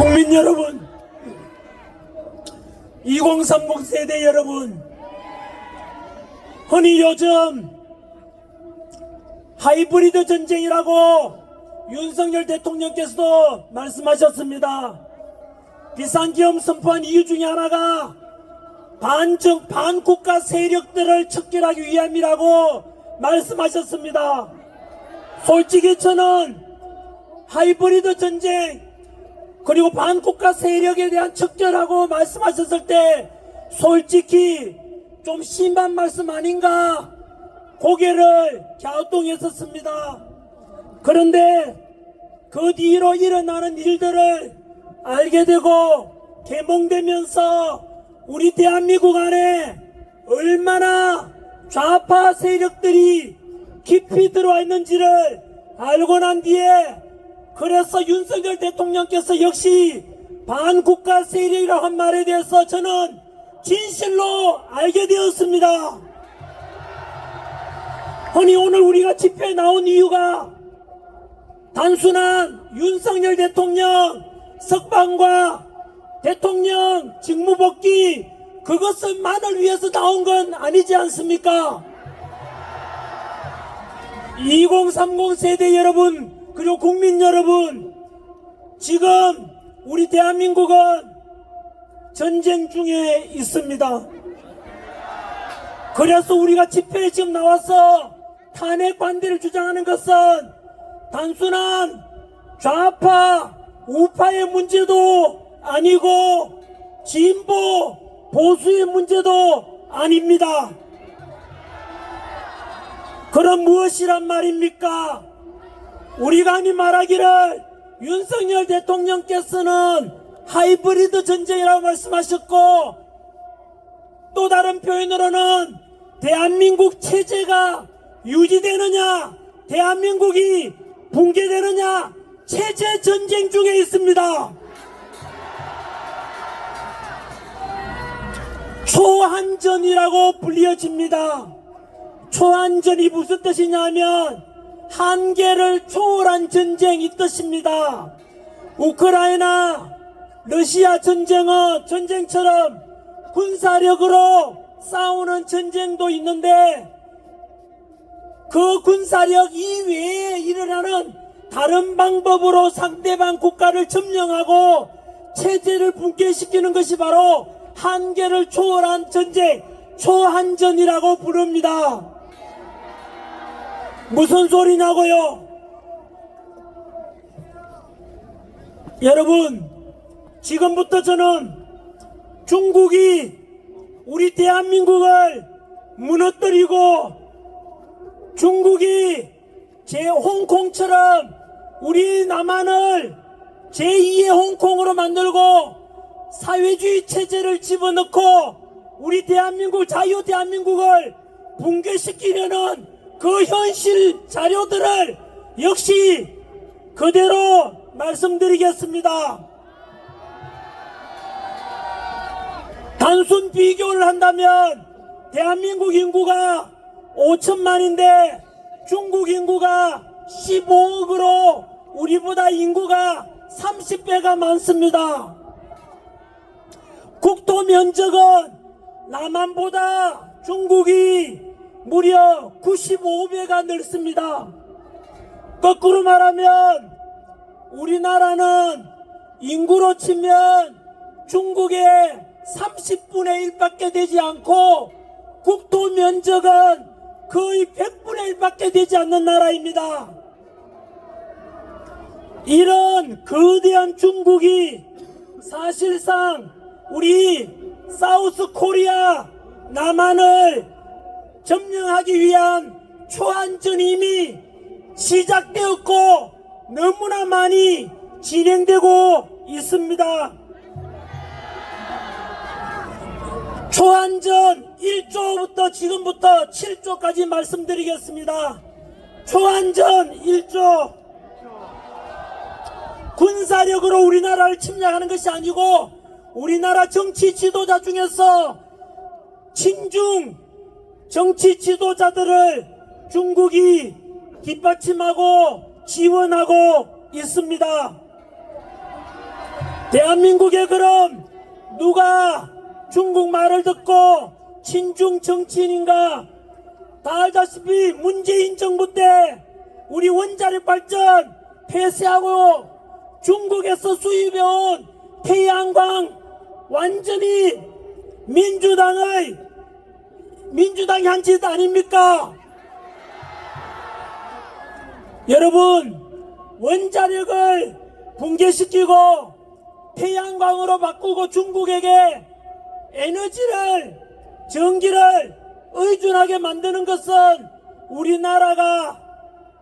국민 여러분, 2030 세대 여러분, 흔히 요즘 하이브리드 전쟁이라고 윤석열 대통령께서도 말씀하셨습니다. 비상기업 선포한 이유 중에 하나가 반정, 반국가 세력들을 척결하기 위함이라고 말씀하셨습니다. 솔직히 저는 하이브리드 전쟁, 그리고 반국가 세력에 대한 척결하고 말씀하셨을 때 솔직히 좀 심한 말씀 아닌가 고개를 갸우뚱했었습니다. 그런데 그 뒤로 일어나는 일들을 알게 되고 개몽되면서 우리 대한민국 안에 얼마나 좌파 세력들이 깊이 들어와 있는지를 알고 난 뒤에 그래서 윤석열 대통령께서 역시 반국가 세력이라고 한 말에 대해서 저는 진실로 알게 되었습니다. 흔히 오늘 우리가 집회에 나온 이유가 단순한 윤석열 대통령 석방과 대통령 직무복귀 그것만을 위해서 나온 건 아니지 않습니까? 2030 세대 여러분 그리고 국민 여러분 지금 우리 대한민국은 전쟁 중에 있습니다. 그래서 우리가 집회에 지금 나와서 탄핵 반대를 주장하는 것은 단순한 좌파, 우파의 문제도 아니고 진보, 보수의 문제도 아닙니다. 그럼 무엇이란 말입니까? 우리가 아니 말하기를 윤석열 대통령께서는 하이브리드 전쟁이라고 말씀하셨고 또 다른 표현으로는 대한민국 체제가 유지되느냐 대한민국이 붕괴되느냐 체제 전쟁 중에 있습니다. 초한전이라고 불리어집니다. 초한전이 무슨 뜻이냐면 한계를 초월한 전쟁이 뜻입니다. 우크라이나 러시아 전쟁은 전쟁처럼 군사력으로 싸우는 전쟁도 있는데 그 군사력 이외에 일어나는 다른 방법으로 상대방 국가를 점령하고 체제를 붕괴시키는 것이 바로 한계를 초월한 전쟁, 초한전이라고 부릅니다. 무슨 소리냐고요? 여러분, 지금부터 저는 중국이 우리 대한민국을 무너뜨리고 중국이 제 홍콩처럼 우리 남한을 제2의 홍콩으로 만들고 사회주의 체제를 집어넣고 우리 대한민국 자유 대한민국을 붕괴시키려는 그 현실 자료들을 역시 그대로 말씀드리겠습니다. 단순 비교를 한다면 대한민국 인구가 5천만인데 중국 인구가 15억으로 우리보다 인구가 30배가 많습니다. 국토 면적은 남한보다 중국이 무려 95배가 넓습니다. 거꾸로 말하면 우리나라는 인구로 치면 중국의 30분의 1밖에 되지 않고 국토 면적은 거의 100분의 1밖에 되지 않는 나라입니다. 이런 거대한 중국이 사실상 우리 사우스 코리아 남한을 점령하기 위한 초안전이 이미 시작되었고 너무나 많이 진행되고 있습니다. 초안전 1조부터 지금부터 7조까지 말씀드리겠습니다. 초안전 1조 군사력으로 우리나라를 침략하는 것이 아니고 우리나라 정치 지도자 중에서 친중 정치 지도자들을 중국이 뒷받침하고 지원하고 있습니다. 대한민국에 그럼 누가 중국 말을 듣고 친중 정치인인가? 다 알다시피 문재인 정부 때 우리 원자력 발전 폐쇄하고 중국에서 수입해온 태양광 완전히 민주당의 민주당 향짓 아닙니까? 여러분 원자력을 붕괴시키고 태양광으로 바꾸고 중국에게 에너지를 전기를 의존하게 만드는 것은 우리나라가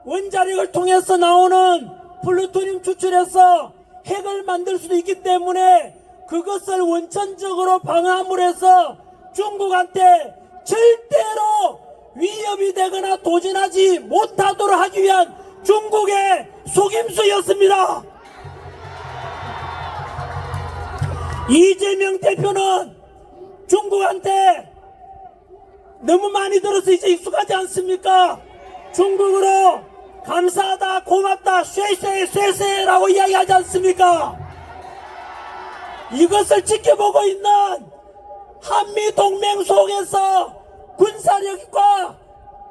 원자력을 통해서 나오는 플루토늄 추출해서 핵을 만들 수도 있기 때문에 그것을 원천적으로 방어함으로 해서 중국한테 절대로 위협이 되거나 도전하지 못하도록 하기 위한 중국의 속임수였습니다. 이재명 대표는 중국한테 너무 많이 들어서 이제 익숙하지 않습니까? 중국으로 감사하다, 고맙다, 쉐쉐, 쉐쉐라고 이야기하지 않습니까? 이것을 지켜보고 있는 한미 동맹 속에서 군사력과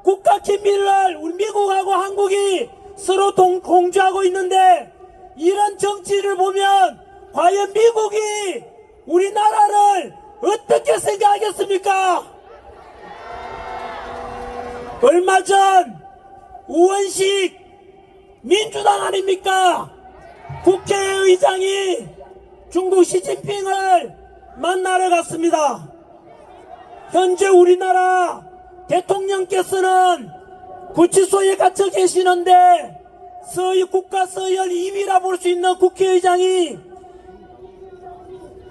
국가 기밀을 우리 미국하고 한국이 서로 동, 공주하고 있는데 이런 정치를 보면 과연 미국이 우리나라를 어떻게 생각하겠습니까? 얼마 전 우원식 민주당 아닙니까? 국회의장이 중국 시진핑을 만나러 갔습니다. 현재 우리나라 대통령께서는 구치소에 갇혀 계시는데 서희 국가 서열 2위라 볼 수 있는 국회의장이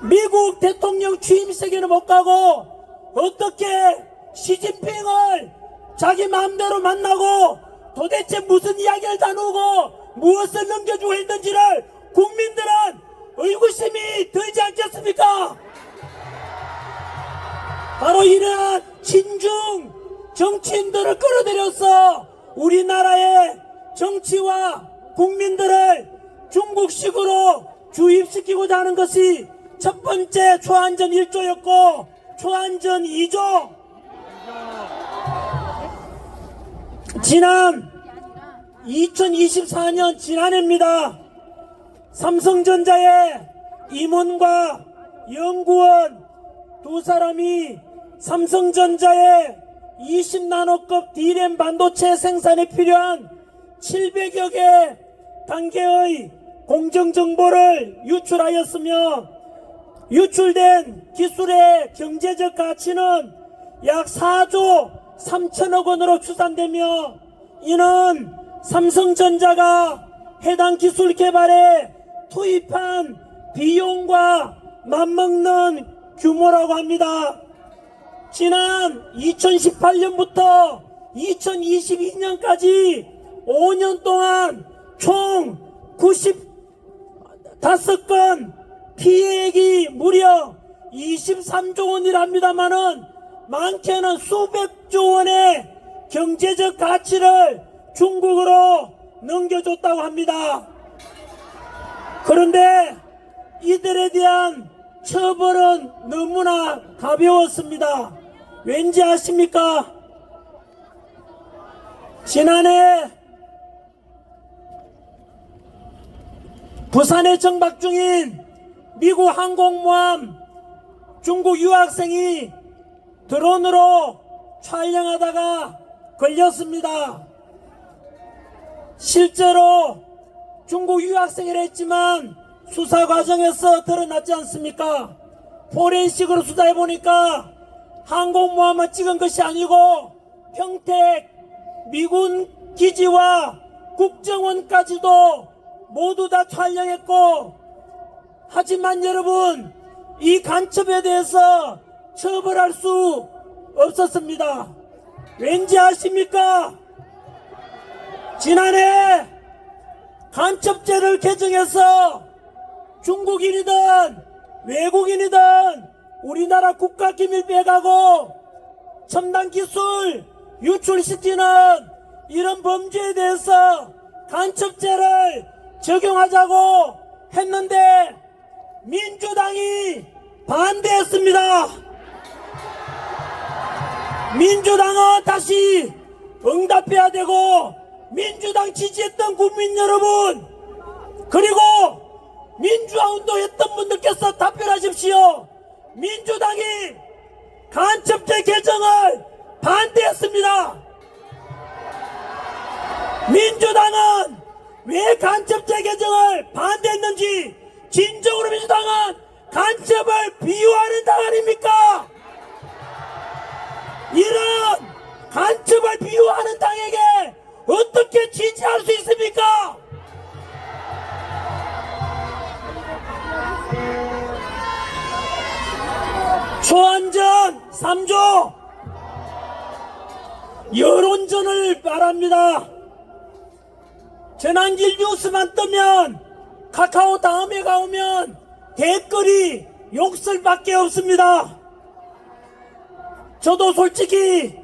미국 대통령 취임식에는 못 가고 어떻게 시진핑을 자기 마음대로 만나고 도대체 무슨 이야기를 나누고 무엇을 넘겨주고 있는지를 국민들은 의구심이 들지 않겠습니까? 바로 이러한 친중 정치인들을 끌어들여서 우리나라의 정치와 국민들을 중국식으로 주입시키고자 하는 것이 첫 번째 초안전 1조였고 초안전 2조 지난 2024년 지난해입니다. 삼성전자의 임원과 연구원 두 사람이 삼성전자의 20나노급 D램 반도체 생산에 필요한 700여 개 단계의 공정 정보를 유출하였으며 유출된 기술의 경제적 가치는 약 4조 3천억 원으로 추산되며 이는 삼성전자가 해당 기술 개발에 투입한 비용과 맞먹는 규모라고 합니다. 지난 2018년부터 2022년까지 5년 동안 총 95건 피해액이 무려 23조 원이랍니다마는 많게는 수백조 원의 경제적 가치를 중국으로 넘겨줬다고 합니다. 그런데 이들에 대한 처벌은 너무나 가벼웠습니다. 왠지 아십니까? 지난해 부산에 정박 중인 미국 항공모함 중국 유학생이 드론으로 촬영하다가 걸렸습니다. 실제로 중국 유학생이라 했지만 수사 과정에서 드러났지 않습니까? 포렌식으로 수사해 보니까 항공모함만 찍은 것이 아니고 평택 미군 기지와 국정원까지도 모두 다 촬영했고 하지만 여러분 이 간첩에 대해서 처벌할 수 없었습니다. 왠지 아십니까? 지난해 간첩죄를 개정해서 중국인이든 외국인이든 우리나라 국가기밀 빼가고 첨단 기술 유출시키는 이런 범죄에 대해서 간첩죄를 적용하자고 했는데 반대했습니다. 민주당은 다시 응답해야 되고 민주당 지지했던 국민 여러분 그리고 민주화 운동했던 분들께서 답변하십시오. 민주당이 간첩제 개정을 반대했습니다. 민주당은 왜 간첩제 개정을 반대했는지 진정으로 민주당은 간첩을 비유하는 당 아닙니까? 이런 간첩을 비유하는 당에게 어떻게 지지할 수 있습니까? 초안전 3조 여론전을 말합니다. 전환길 뉴스만 뜨면 카카오 다음에 가오면 댓글이 욕설밖에 없습니다. 저도 솔직히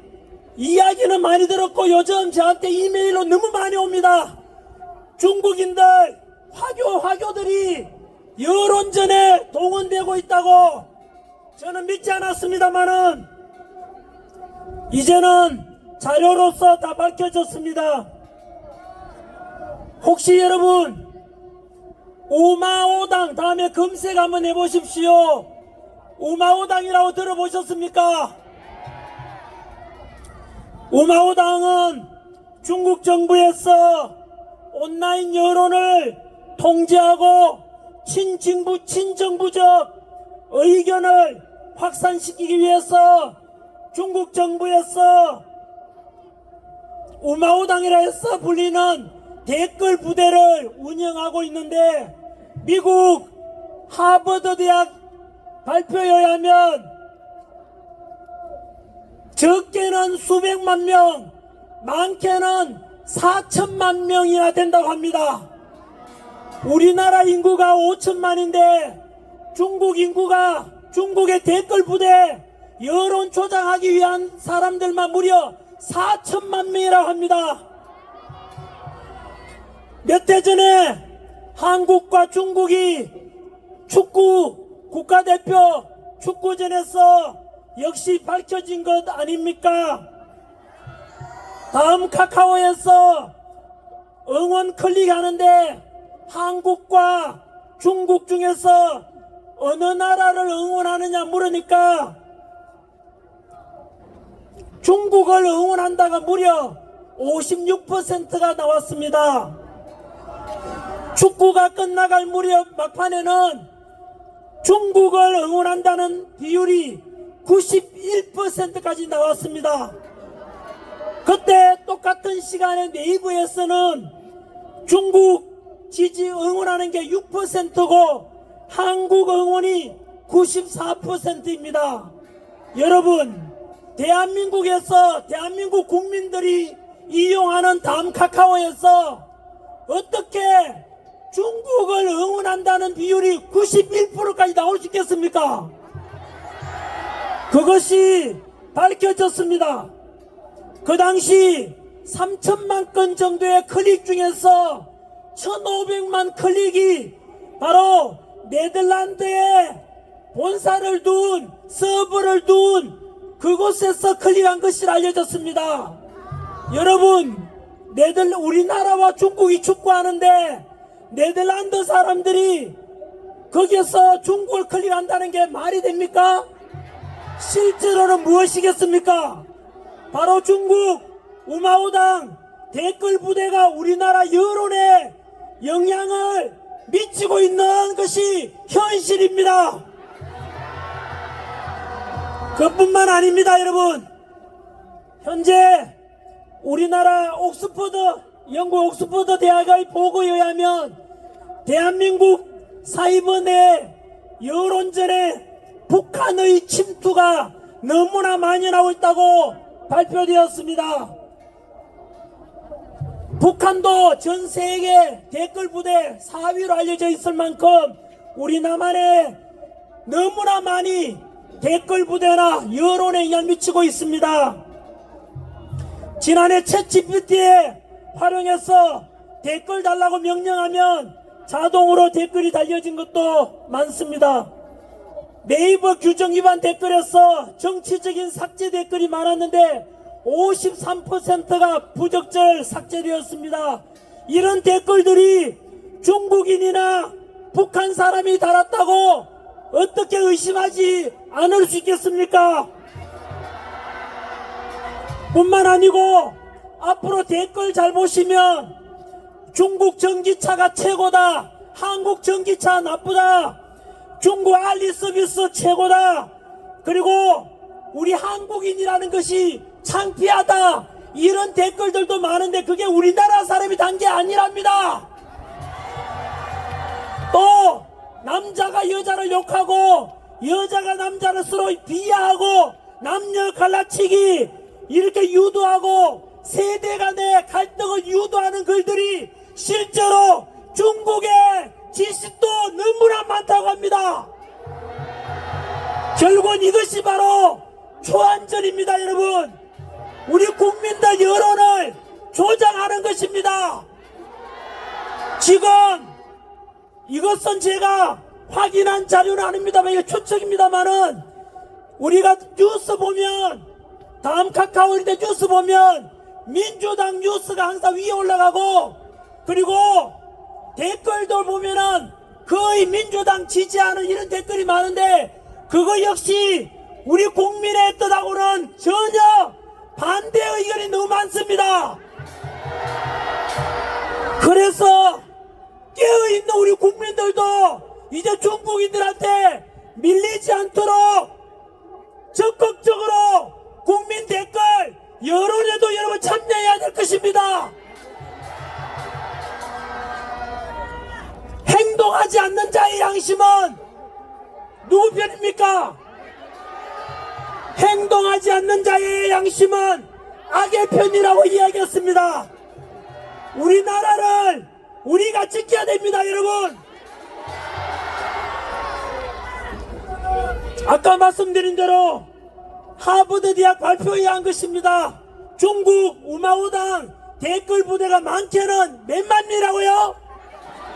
이야기는 많이 들었고 요즘 저한테 이메일로 너무 많이 옵니다. 중국인들 화교 화교들이 여론전에 동원되고 있다고 저는 믿지 않았습니다만은 이제는 자료로서 다 밝혀졌습니다. 혹시 여러분 우마오당 다음에 검색 한번 해보십시오. 우마오당이라고 들어보셨습니까? 우마오당은 중국 정부에서 온라인 여론을 통제하고 친정부 친정부적 의견을 확산시키기 위해서 중국 정부에서 우마오당이라 해서 불리는 댓글 부대를 운영하고 있는데 미국 하버드 대학 발표에 의하면 적게는 수백만 명, 많게는 4천만 명이나 된다고 합니다. 우리나라 인구가 5천만인데 중국 인구가 중국의 댓글 부대 여론 조작하기 위한 사람들만 무려 4천만 명이라고 합니다. 몇 해 전에 한국과 중국이 축구 국가대표 축구전에서 역시 밝혀진 것 아닙니까? 다음 카카오에서 응원 클릭하는데 한국과 중국 중에서 어느 나라를 응원하느냐 물으니까 중국을 응원한다가 무려 56%가 나왔습니다. 축구가 끝나갈 무렵 막판에는 중국을 응원한다는 비율이 91%까지 나왔습니다. 그때 똑같은 시간에 네이버에서는 중국 지지 응원하는 게 6%고 한국 응원이 94%입니다. 여러분, 대한민국에서 대한민국 국민들이 이용하는 다음 카카오에서 어떻게 중국을 응원한다는 비율이 91%까지 나올 수 있겠습니까? 그것이 밝혀졌습니다. 그 당시 3천만 건 정도의 클릭 중에서 1,500만 클릭이 바로 네덜란드에 본사를 둔 서버를 둔 그곳에서 클릭한 것이 알려졌습니다. 여러분, 네덜 우리나라와 중국이 축구하는데 네덜란드 사람들이 거기서 중국을 클릭한다는 게 말이 됩니까? 실제로는 무엇이겠습니까? 바로 중국 우마오당 댓글 부대가 우리나라 여론에 영향을 미치고 있는 것이 현실입니다. 그뿐만 아닙니다, 여러분. 현재 우리나라 옥스퍼드, 영국 옥스퍼드 대학의 보고에 의하면 대한민국 사이버 내 여론전에 북한의 침투가 너무나 많이 나오고 있다고 발표되었습니다. 북한도 전 세계 댓글 부대 4위로 알려져 있을 만큼 우리 남한에 너무나 많이 댓글 부대나 여론에 영향 미치고 있습니다. 지난해 챗 GPT에 활용해서 댓글 달라고 명령하면 자동으로 댓글이 달려진 것도 많습니다. 네이버 규정 위반 댓글에서 정치적인 삭제 댓글이 많았는데 53%가 부적절 삭제되었습니다. 이런 댓글들이 중국인이나 북한 사람이 달았다고 어떻게 의심하지 않을 수 있겠습니까? 뿐만 아니고 앞으로 댓글 잘 보시면 중국 전기차가 최고다. 한국 전기차 나쁘다. 중국 알리 서비스 최고다. 그리고 우리 한국인이라는 것이 창피하다. 이런 댓글들도 많은데 그게 우리나라 사람이 단 게 아니랍니다. 또 남자가 여자를 욕하고 여자가 남자를 서로 비하하고 남녀 갈라치기 이렇게 유도하고 세대 간의 갈등을 유도하는 글들이 실제로 중국의 지식도 너무나 많다고 합니다. 결국은 이것이 바로 초안전입니다, 여러분. 우리 국민들 여론을 조장하는 것입니다. 지금 이것은 제가 확인한 자료는 아닙니다만 이게 추측입니다만은 우리가 뉴스 보면 다음 카카오인데 뉴스 보면 민주당 뉴스가 항상 위에 올라가고 그리고 댓글들 보면은 거의 민주당 지지하는 이런 댓글이 많은데 그거 역시 우리 국민의 뜻하고는 전혀 반대 의견이 너무 많습니다. 그래서 깨어있는 우리 국민들도 이제 중국인들한테 밀리지 않도록 적극적으로 국민 댓글 여론에도 여러분 참여해야 될 것입니다. 행동하지 않는 자의 양심은 누구 편입니까? 행동하지 않는 자의 양심은 악의 편이라고 이야기했습니다. 우리나라를 우리가 지켜야 됩니다, 여러분. 아까 말씀드린 대로 하버드 대학 발표에 의한 것입니다. 중국 우마우당 댓글 부대가 많게는 몇만 명이라고요?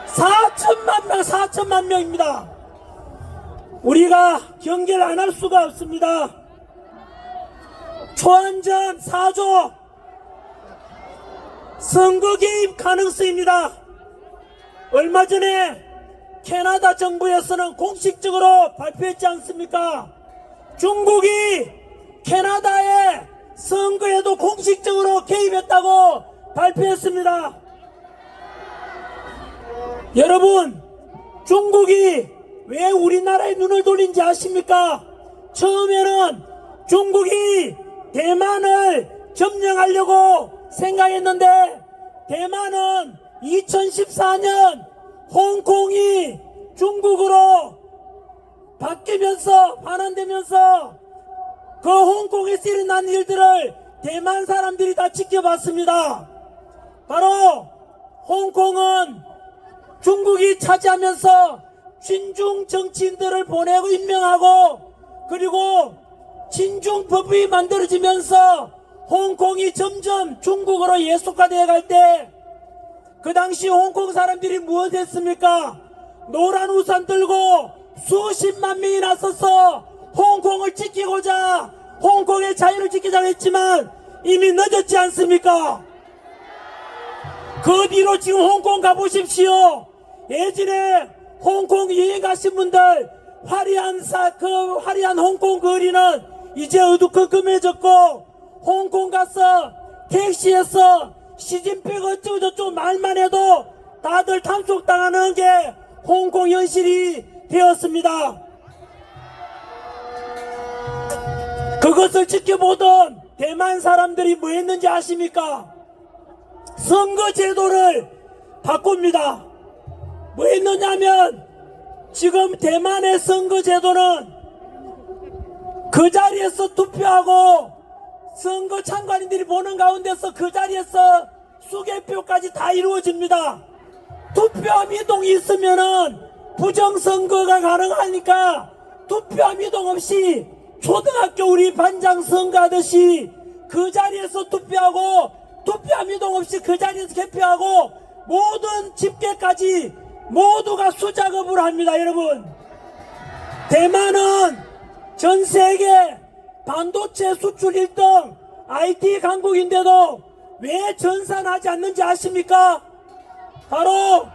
4천만 명, 4천만 명입니다. 우리가 경계를 안 할 수가 없습니다. 초안전 4조 선거 개입 가능성입니다. 얼마 전에 캐나다 정부에서는 공식적으로 발표했지 않습니까? 중국이 캐나다의 선거에도 공식적으로 개입했다고 발표했습니다. 여러분, 중국이 왜 우리나라에 눈을 돌린지 아십니까? 처음에는 중국이 대만을 점령하려고 생각했는데 대만은 2014년 홍콩이 중국으로 바뀌면서 반환되면서 그 홍콩에서 일어난 일들을 대만 사람들이 다 지켜봤습니다. 바로 홍콩은 중국이 차지하면서 친중 정치인들을 보내고 임명하고 그리고 친중 법이 만들어지면서 홍콩이 점점 중국으로 예속화되어 갈 때 그 당시 홍콩 사람들이 무엇 했습니까? 노란 우산 들고 수십만 명이 나서서 홍콩을 지키고자 홍콩의 자유를 지키자고 했지만 이미 늦었지 않습니까? 그 뒤로 지금 홍콩 가보십시오. 예전에 홍콩 여행 가신 분들 화려한 사, 그 화려한 홍콩 거리는 이제 어두컴컴해졌고 홍콩 가서 택시에서 시진핑 어쩌고 저쩌고 말만 해도 다들 탐속당하는 게 홍콩 현실이 되었습니다. 그것을 지켜보던 대만 사람들이 뭐 했는지 아십니까? 선거 제도를 바꿉니다. 뭐 했느냐면 지금 대만의 선거 제도는 그 자리에서 투표하고 선거 참관인들이 보는 가운데서 그 자리에서 수개표까지 다 이루어집니다. 투표함 이동이 있으면은 부정선거가 가능하니까 투표함 이동 없이 초등학교 우리 반장 선거하듯이 그 자리에서 투표하고 투표함 이동 없이 그 자리에서 개표하고 모든 집계까지 모두가 수작업을 합니다 여러분 대만은 전 세계 반도체 수출 1등 IT 강국인데도 왜 전산하지 않는지 아십니까? 바로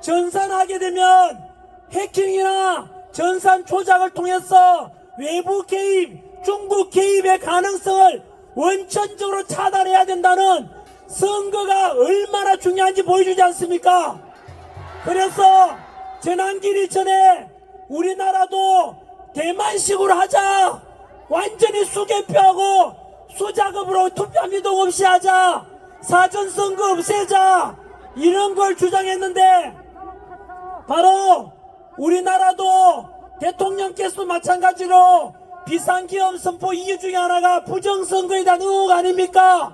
전산하게 되면 해킹이나 전산 조작을 통해서 외부 개입, 중국 개입의 가능성을 원천적으로 차단해야 된다는 선거가 얼마나 중요한지 보여주지 않습니까? 그래서 재난기리 전에 우리나라도 대만식으로 하자. 완전히 수개표하고 수작업으로 투표 미동 없이 하자. 사전선거 없애자. 이런 걸 주장했는데 바로 우리나라도 대통령께서 마찬가지로 비상기업 선포 이유 중에 하나가 부정선거에 대한 의혹 아닙니까?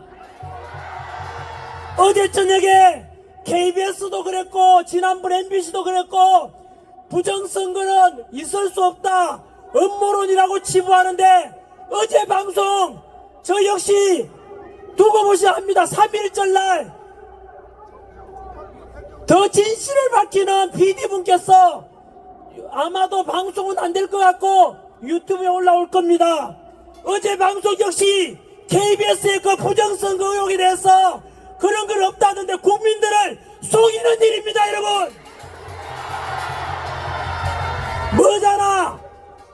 어제 저녁에 KBS도 그랬고 지난번 MBC도 그랬고 부정선거는 있을 수 없다 음모론이라고 치부하는데 어제 방송 저 역시 두고 보셔야 합니다 3일절 날 더 진실을 밝히는 PD분께서 아마도 방송은 안 될 것 같고 유튜브에 올라올 겁니다. 어제 방송 역시 KBS의 그 부정선거 의혹에 대해서 그런 건 없다는데 국민들을 속이는 일입니다, 여러분. 뭐잖아.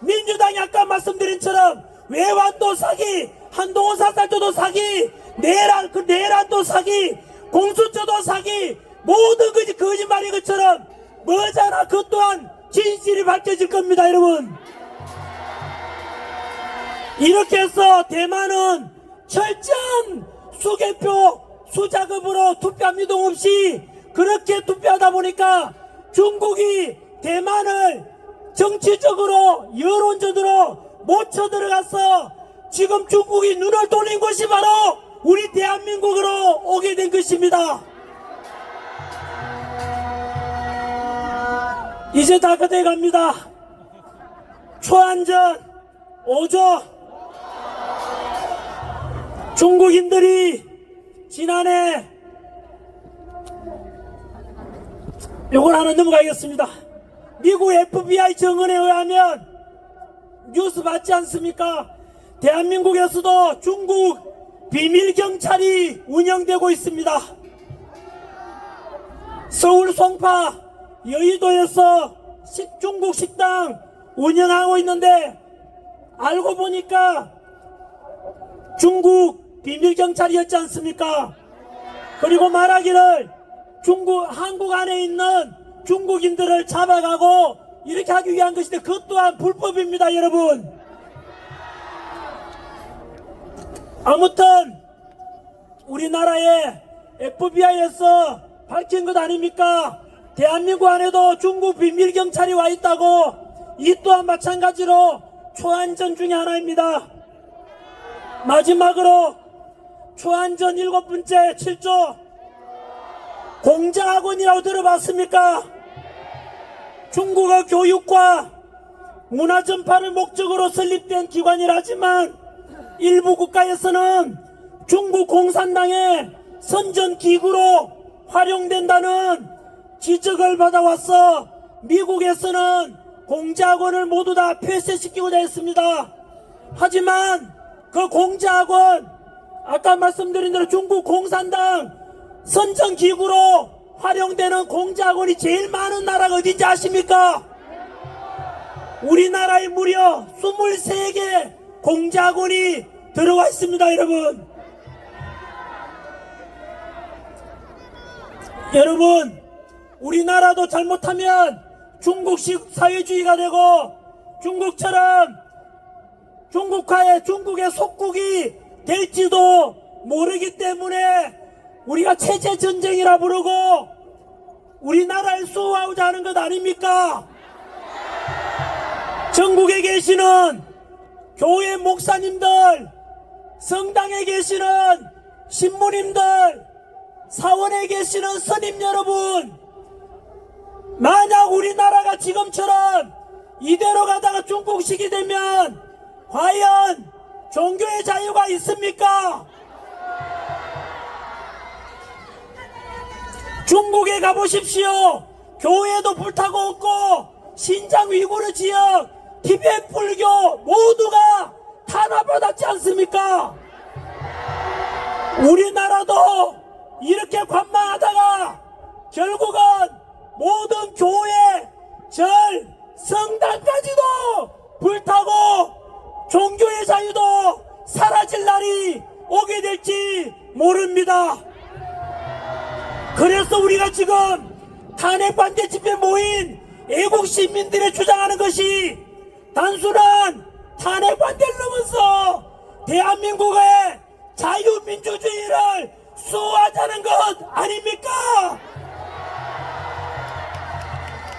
민주당이 아까 말씀드린 처럼 외환도 사기, 한동훈 사살조도 사기, 내란, 그 내란도 사기, 공수처도 사기, 모든 것이 거짓말인 것처럼 뭐잖아. 그 또한 진실이 밝혀질 겁니다, 여러분. 이렇게 해서 대만은 철저한 수개표 수작업으로 투표 미동 없이 그렇게 투표하다 보니까 중국이 대만을 정치적으로 여론전으로 못 쳐들어가서 지금 중국이 눈을 돌린 것이 바로 우리 대한민국으로 오게 된 것입니다. 이제 다 그대 갑니다. 초안전 5조 중국인들이 지난해 요걸 하나 넘어가겠습니다. 미국 FBI 정언에 의하면 뉴스 봤지 않습니까? 대한민국에서도 중국 비밀 경찰이 운영되고 있습니다. 서울 송파 여의도에서 식- 중국 식당 운영하고 있는데 알고 보니까 중국 비밀 경찰이었지 않습니까? 그리고 말하기를 중국 한국 안에 있는 중국인들을 잡아가고 이렇게 하기 위한 것인데 그것 또한 불법입니다, 여러분. 아무튼 우리나라의 FBI에서 밝힌 것 아닙니까? 대한민국 안에도 중국 비밀 경찰이 와 있다고 이 또한 마찬가지로 초안전 중의 하나입니다. 마지막으로 초안전 일곱 번째 7조 공자학원이라고 들어봤습니까? 중국어 교육과 문화 전파를 목적으로 설립된 기관이라지만 일부 국가에서는 중국 공산당의 선전 기구로 활용된다는 지적을 받아왔어 미국에서는 공자학원을 모두 다 폐쇄시키고자 했습니다. 하지만 그 공자학원 아까 말씀드린 대로 중국 공산당 선전 기구로 활용되는 공자학원이 제일 많은 나라가 어딘지 아십니까? 우리나라에 무려 23개 공자학원이 들어와 있습니다, 여러분. 여러분, 우리나라도 잘못하면 중국식 사회주의가 되고 중국처럼 중국화의 중국의 속국이 될지도 모르기 때문에 우리가 체제 전쟁이라 부르고 우리나라를 수호하고자 하는 것 아닙니까? 전국에 계시는 교회 목사님들, 성당에 계시는 신부님들, 사원에 계시는 스님 여러분, 만약 우리나라가 지금처럼 이대로 가다가 중국식이 되면 과연 종교의 자유가 있습니까? 중국에 가보십시오. 교회도 불타고 없고 신장 위구르 지역 티벳 불교 모두가 탄압받았지 않습니까? 우리나라도 이렇게 관망하다가 결국은 모든 교회, 절, 성당까지도 불타고 종교의 자유도 사라질 날이 오게 될지 모릅니다. 그래서 우리가 지금 탄핵 반대 집회 모인 애국 시민들의 주장하는 것이 단순한 탄핵 반대를 넘어서 대한민국의 자유민주주의를 수호하자는 것 아닙니까?